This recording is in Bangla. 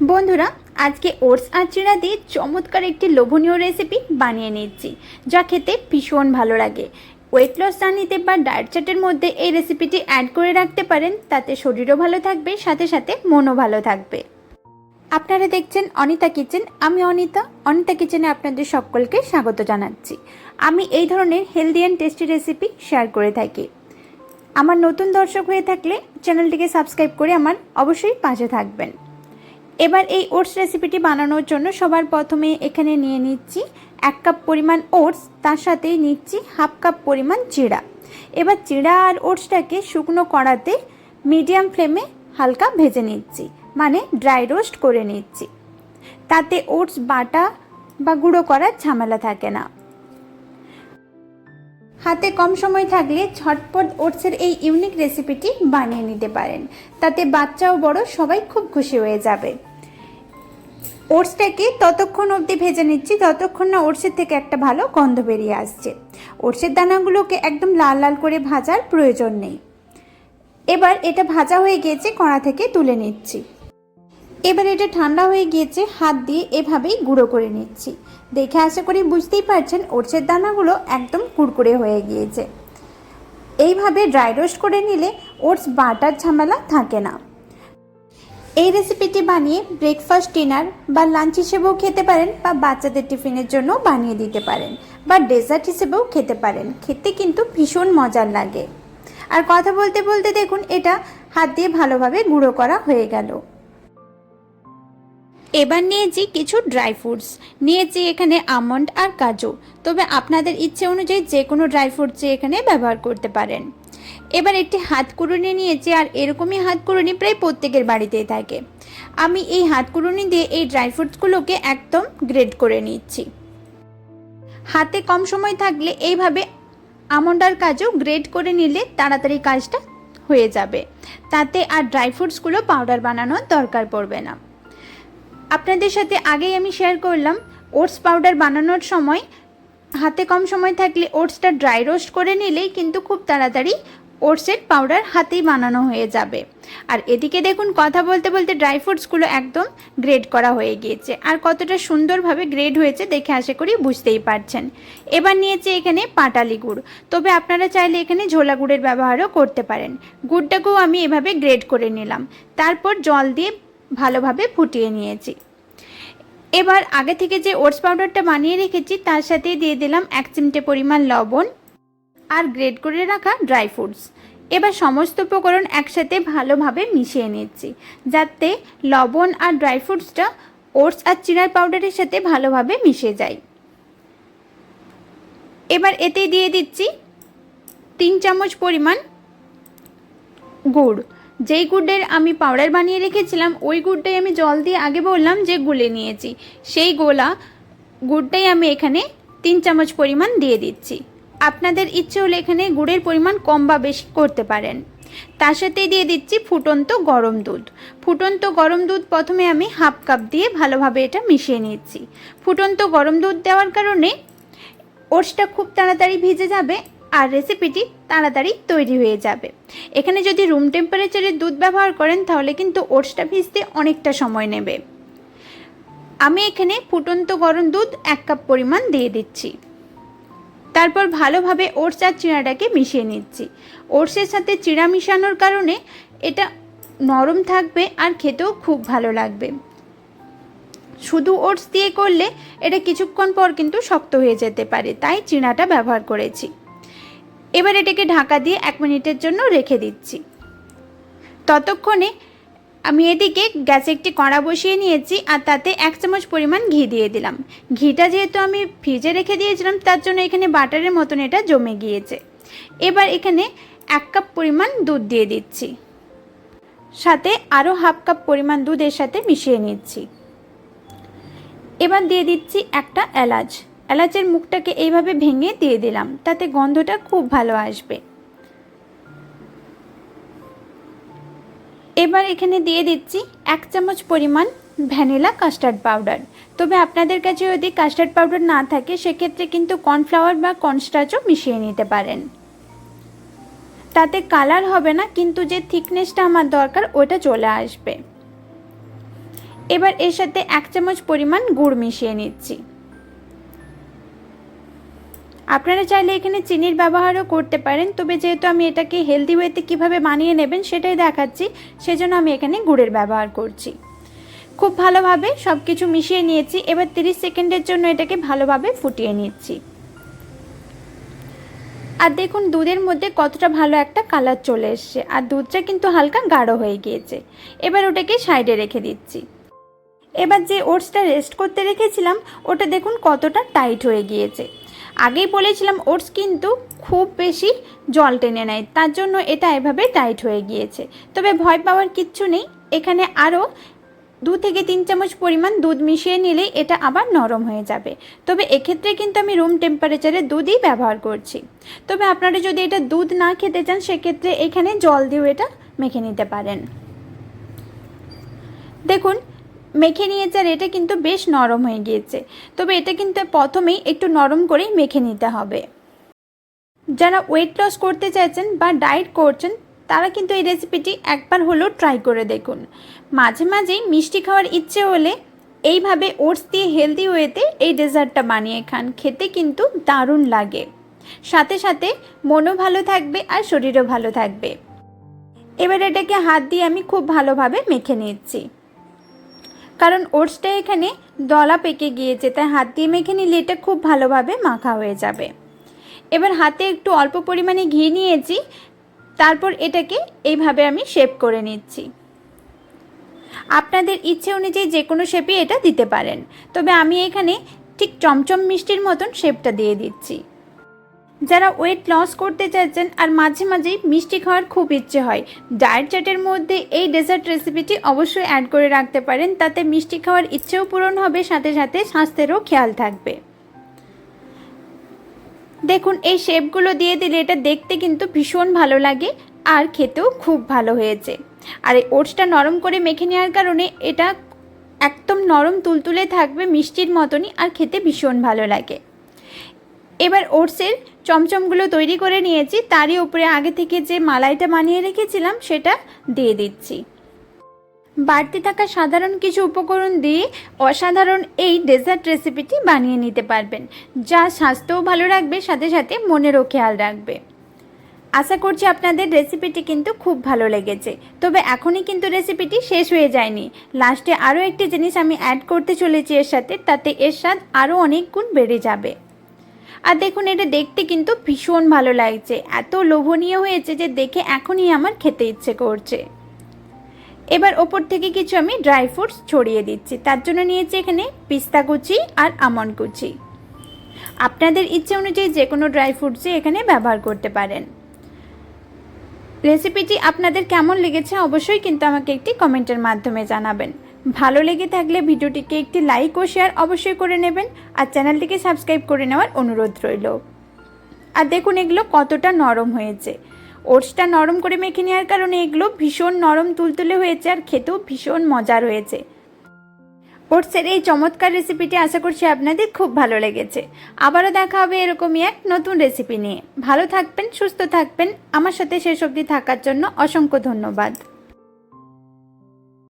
বন্ধুরা, আজকে ওটস আর চিড়া দিয়ে চমৎকার একটি লোভনীয় রেসিপি বানিয়ে নিচ্ছি, যা খেতে ভীষণ ভালো লাগে। ওয়েট লস জানিতে বা ডায়েট চার্টের মধ্যে এই রেসিপিটি অ্যাড করে রাখতে পারেন, তাতে শরীরও ভালো থাকবে, সাথে সাথে মনও ভালো থাকবে। আপনারা দেখছেন অনিতা কিচেন, আমি অনিতা অনিতা কিচেনে আপনাদের সকলকে স্বাগত জানাচ্ছি। আমি এই ধরনের healthy and tasty recipe share করে থাকি। আমার নতুন দর্শক হয়ে থাকলে চ্যানেলটিকে সাবস্ক্রাইব করে আমার অবশ্যই পাশে থাকবেন। এবার এই ওটস রেসিপিটি বানানোর জন্য সবার প্রথমে এখানে নিয়ে নিচ্ছি এক কাপ পরিমাণ ওটস, তার সাথেই নিচ্ছি হাফ কাপ পরিমাণ চিড়া এবার চিড়া আর ওটসটাকে শুকনো কড়াতে মিডিয়াম ফ্লেমে হালকা ভেজে নিচ্ছি মানে ড্রাই রোস্ট করে নিচ্ছি। তাতে ওটস বাটা বা গুঁড়ো করার ঝামেলা থাকে না। হাতে কম সময় থাকলে ঝটপট ওটসের এই ইউনিক রেসিপিটি বানিয়ে নিতে পারেন, তাতে বাচ্চা ও বড় সবাই খুব খুশি হয়ে যাবে। ওটসটাকে ততক্ষণ অবধি ভেজে নিচ্ছি। ততক্ষণ না ওটসের থেকে একটা ভালো গন্ধ বেরিয়ে আসছে। ওটসের দানাগুলোকে একদম লাল লাল করে ভাজার প্রয়োজন নেই। এবার এটা ভাজা হয়ে গিয়েছে, কড়া থেকে তুলে নিচ্ছি। এবার এটা ঠান্ডা হয়ে গিয়েছে, হাত দিয়ে এভাবেই গুঁড়ো করে নিচ্ছি। দেখে আশা করি বুঝতেই পারছেন, ওটসের দানাগুলো একদম কুড়কুড়ে হয়ে গিয়েছে। এইভাবে ড্রাই রোস্ট করে নিলে ওটস বাটার ঝামেলা থাকে না। এই রেসিপিটি বানিয়ে ব্রেকফাস্ট ডিনার বা লাঞ্চ হিসেবেও খেতে পারেন বা বাচ্চাদের টিফিনের জন্য বানিয়ে দিতে পারেন বা ডেজার্ট হিসেবেও খেতে পারেন। খেতে কিন্তু ভীষণ মজার লাগে। আর কথা বলতে বলতে দেখুন, এটা হাত দিয়ে ভালোভাবে গুঁড়ো করা হয়ে গেল। এবার নিয়েছি কিছু ড্রাই ফ্রুটস নিয়েছি এখানে আমন্ড আর কাজু। তবে আপনাদের ইচ্ছে অনুযায়ী যে কোনো ড্রাই ফ্রুটস এখানে ব্যবহার করতে পারেন। এবার একটি হাত কুড়ুনি নিয়েছি আর এরকমই হাত কুড়ুনি প্রায় প্রত্যেকের বাড়িতেই থাকে। আমি এই হাত কুড়ুনি দিয়ে এই ড্রাই ফ্রুটসগুলোকে একদম গ্রেড করে নিচ্ছি। হাতে কম সময় থাকলে এইভাবে আমন্ডার কাজও গ্রেড করে নিলে তাড়াতাড়ি কাজটা হয়ে যাবে। তাতে আর ড্রাই ফ্রুটসগুলো পাউডার বানানোর দরকার পড়বে না। আপনাদের সাথে আগেই আমি শেয়ার করলাম ওটস পাউডার বানানোর সময় হাতে কম সময় থাকলে ওটসটা ড্রাই রোস্ট করে নিলেই কিন্তু খুব তাড়াতাড়ি ওটসের পাউডার হাতেই বানানো হয়ে যাবে। আর এদিকে দেখুন, কথা বলতে বলতে ড্রাই ফ্রুটসগুলো একদম গ্রেড করা হয়ে গিয়েছে। আর কতটা সুন্দরভাবে গ্রেড হয়েছে দেখে আশা করি বুঝতেই পারছেন। এবার নিয়েছে এখানে পাটালি গুড়। তবে আপনারা চাইলে এখানে ঝোলা গুড়ের ব্যবহারও করতে পারেন। গুড়টাকেও আমি এভাবে গ্রেড করে নিলাম। তারপর জল দিয়ে ভালোভাবে ফুটিয়ে নিয়েছি। এবার আগে থেকে যে ওটস পাউডারটা বানিয়ে রেখেছি, তার সাথে দিয়ে দিলাম এক চিমটে পরিমাণ লবণ আর গ্রেড করে রাখা ড্রাই ফ্রুটস। এবার সমস্ত উপকরণ একসাথে ভালোভাবে মিশিয়ে নিচ্ছি, যাতে লবণ আর ড্রাই ফ্রুটসটা ওটস আর চিনার পাউডারের সাথে ভালোভাবে মিশে যায়। এবার এতে দিয়ে দিচ্ছি তিন চামচ পরিমাণ গুড়। যেই গুড়ের আমি পাউডার বানিয়ে রেখেছিলাম, ওই গুড়টাই আমি জল দিয়ে আগে বললাম যে গুলে নিয়েছি। সেই গোলা গুড়টাই আমি এখানে তিন চামচ পরিমাণ দিয়ে দিচ্ছি। আপনাদের ইচ্ছে হলে এখানে গুড়ের পরিমাণ কম বা বেশি করতে পারেন। তার সাথে দিয়ে দিচ্ছি ফুটন্ত গরম দুধ। ফুটন্ত গরম দুধ প্রথমে আমি হাফ কাপ দিয়ে ভালোভাবে এটা মিশিয়ে নিচ্ছি। ফুটন্ত গরম দুধ দেওয়ার কারণে ওটসটা খুব তাড়াতাড়ি ভিজে যাবে আর রেসিপিটি তাড়াতাড়ি তৈরি হয়ে যাবে। এখানে যদি রুম টেম্পারেচারের দুধ ব্যবহার করেন, তাহলে কিন্তু ওটসটা ভিজতে অনেকটা সময় নেবে। আমি এখানে ফুটন্ত গরম দুধ এক কাপ পরিমাণ দিয়ে দিচ্ছি। তারপর ভালোভাবে ওটস আর চিড়াটাকে মিশিয়ে নিচ্ছি। ওটসের সাথে চিড়া মিশানোর কারণে এটা নরম থাকবে আর খেতেও খুব ভালো লাগবে। শুধু ওটস দিয়ে করলে এটা কিছুক্ষণ পর কিন্তু শক্ত হয়ে যেতে পারে, তাই চিড়াটা ব্যবহার করেছি। এবার এটাকে ঢাকা দিয়ে এক মিনিটের জন্য রেখে দিচ্ছি। ততক্ষণে আমি এদিকে গ্যাসে একটি কড়া বসিয়ে নিয়েছি আর তাতে এক চামচ পরিমাণ ঘি দিয়ে দিলাম। ঘিটা যেহেতু আমি ফ্রিজে রেখে দিয়েছিলাম, তার জন্য এখানে বাটারের মতন এটা জমে গিয়েছে। এবার এখানে এক কাপ পরিমাণ দুধ দিয়ে দিচ্ছি। সাথে আরও হাফ কাপ পরিমাণ দুধের সাথে মিশিয়ে নিচ্ছি। এবার দিয়ে দিচ্ছি একটা এলাচ। এলাচের মুখটাকে এইভাবে ভেঙে দিয়ে দিলাম, তাতে গন্ধটা খুব ভালো আসবে। এবার এখানে দিয়ে দিচ্ছি এক চামচ পরিমাণ ভ্যানিলা কাস্টার্ড পাউডার। তবে আপনাদের কাছে যদি কাস্টার্ড পাউডার না থাকে, সেক্ষেত্রে কিন্তু কর্নফ্লাওয়ার বা কর্নস্টাচও মিশিয়ে নিতে পারেন। তাতে কালার হবে না, কিন্তু যে থিকনেসটা আমার দরকার, ওটা চলে আসবে। এবার এর সাথে এক চামচ পরিমাণ গুড় মিশিয়ে নিচ্ছি। আপনারা চাইলে এখানে চিনির ব্যবহারও করতে পারেন, তবে যেহেতু আমি এটাকে হেলদি ওয়েতে কীভাবে বানিয়ে নেবেন সেটাই দেখাচ্ছি, সেজন্য আমি এখানে গুড়ের ব্যবহার করছি। খুব ভালোভাবে সব কিছু মিশিয়ে নিয়েছি, এবার 30 সেকেন্ডের জন্য এটাকে ভালোভাবে ফুটিয়ে নিচ্ছি। আর দেখুন, দুধের মধ্যে কতটা ভালো একটা কালার চলে এসছে, আর দুধটা কিন্তু হালকা গাঢ় হয়ে গিয়েছে। এবার ওটাকে সাইডে রেখে দিচ্ছি। এবার যে ওটসটা রেস্ট করতে রেখেছিলাম, ওটা দেখুন কতটা টাইট হয়ে গিয়েছে। আগেই বলেছিলাম, ওটস কিন্তু খুব বেশি জল টেনে নেয়। তার জন্য এটা এভাবে টাইট হয়ে গিয়েছে। তবে ভয় পাওয়ার কিচ্ছু নেই। এখানে আরও দু থেকে তিন চামচ পরিমাণ দুধ মিশিয়ে নিলেই এটা আবার নরম হয়ে যাবে। তবে এক্ষেত্রে কিন্তু আমি রুম টেম্পারেচারে দুধই ব্যবহার করছি। তবে আপনারা যদি এটা দুধ না খেতে চান, সেক্ষেত্রে এখানে জল দিয়েও এটা মেখে নিতে পারেন। দেখুন মেখে নিয়েছে আর এটা কিন্তু বেশ নরম হয়ে গিয়েছে। তবে এটা কিন্তু প্রথমেই একটু নরম করেই মেখে নিতে হবে। যারা ওয়েট লস করতে চাইছেন বা ডায়েট করছেন, তারা কিন্তু এই রেসিপিটি একবার হলেও ট্রাই করে দেখুন। মাঝে মাঝেই মিষ্টি খাওয়ার ইচ্ছে হলে এইভাবে ওটস দিয়ে হেলদি ওয়েতে এই ডেজার্টটা বানিয়ে খান। খেতে কিন্তু দারুণ লাগে। সাথে সাথে মনও ভালো থাকবে আর শরীরও ভালো থাকবে। এবার এটাকে হাত দিয়ে আমি খুব ভালোভাবে মেখে নিচ্ছি। কারণ ওটসটা এখানে দলা পেকে গিয়েছে, তাই হাত দিয়ে মেখে নিলে এটা খুব ভালোভাবে মাখা হয়ে যাবে। এবার হাতে একটু অল্প পরিমাণে ঘি নিয়েছি, তারপর এটাকে এইভাবে আমি শেপ করে নিচ্ছি। আপনাদের ইচ্ছে অনুযায়ী যে কোনো শেপই এটা দিতে পারেন, তবে আমি এখানে ঠিক চমচম মিষ্টির মতন শেপটা দিয়ে দিচ্ছি। যারা ওয়েট লস করতে চাইছেন আর মাঝে মাঝেই মিষ্টি খাওয়ার খুব ইচ্ছে হয় ডায়েট চার্টের মধ্যে এই ডেজার্ট রেসিপিটি অবশ্যই অ্যাড করে রাখতে পারেন, তাতে মিষ্টি খাওয়ার ইচ্ছেও পূরণ হবে, সাথে সাথে স্বাস্থ্যেরও খেয়াল থাকবে। দেখুন, এই শেপগুলো দিয়ে দিলে এটা দেখতে কিন্তু ভীষণ ভালো লাগে আর খেতেও খুব ভালো হয়েছে। আর এই ওটসটা নরম করে মেখে নেওয়ার কারণে এটা একদম নরম তুলতুলে থাকবে, মিষ্টির মতনই আর খেতে ভীষণ ভালো লাগে। এবার ওটসের চমচমগুলো তৈরি করে নিয়েছি, তারই উপরে আগে থেকে যে মালাইটা বানিয়ে রেখেছিলাম সেটা দিয়ে দিচ্ছি। বাড়তি থাকা সাধারণ কিছু উপকরণ দিয়ে অসাধারণ এই ডেজার্ট রেসিপিটি বানিয়ে নিতে পারবেন, যা স্বাস্থ্যও ভালো রাখবে, সাথে সাথে মনেরও খেয়াল রাখবে। আশা করছি আপনাদের রেসিপিটি কিন্তু খুব ভালো লেগেছে, তবে এখনই কিন্তু রেসিপিটি শেষ হয়ে যায়নি। লাস্টে আরও একটি জিনিস আমি অ্যাড করতে চলেছি এর সাথে, তাতে এর স্বাদ আরও অনেক গুণ বেড়ে যাবে। আর দেখুন, এটা দেখতে কিন্তু ভীষণ ভালো লাগছে। এত লোভনীয় হয়েছে যে দেখে এখনই আমার খেতে ইচ্ছে করছে। এবার ওপর থেকে কিছু আমি ড্রাই ফ্রুটস ছড়িয়ে দিচ্ছি। তার জন্য নিয়েছি এখানে পিস্তা কুচি আর আমন্ড কুচি। আপনাদের ইচ্ছে অনুযায়ী যে কোনো ড্রাই ফ্রুটসই এখানে ব্যবহার করতে পারেন। রেসিপিটি আপনাদের কেমন লেগেছে অবশ্যই কিন্তু আমাকে একটি কমেন্টের মাধ্যমে জানাবেন। ভালো লেগে থাকলে ভিডিওটিকে একটি লাইক ও শেয়ার অবশ্যই করে নেবেন আর চ্যানেলটিকে সাবস্ক্রাইব করে নেওয়ার অনুরোধ রইল। আর দেখুন, এগুলো কতটা নরম হয়েছে। ওটসটা নরম করে মেখে নেওয়ার কারণে এগুলো ভীষণ নরম তুলতুলে হয়েছে আর খেতেও ভীষণ মজার হয়েছে। ওটসের এই চমৎকার রেসিপিটি আশা করছি আপনাদের খুব ভালো লেগেছে। আবারও দেখা হবে এরকমই এক নতুন রেসিপি নিয়ে। ভালো থাকবেন, সুস্থ থাকবেন। আমার সাথে শেষ অবধি থাকার জন্য অসংখ্য ধন্যবাদ।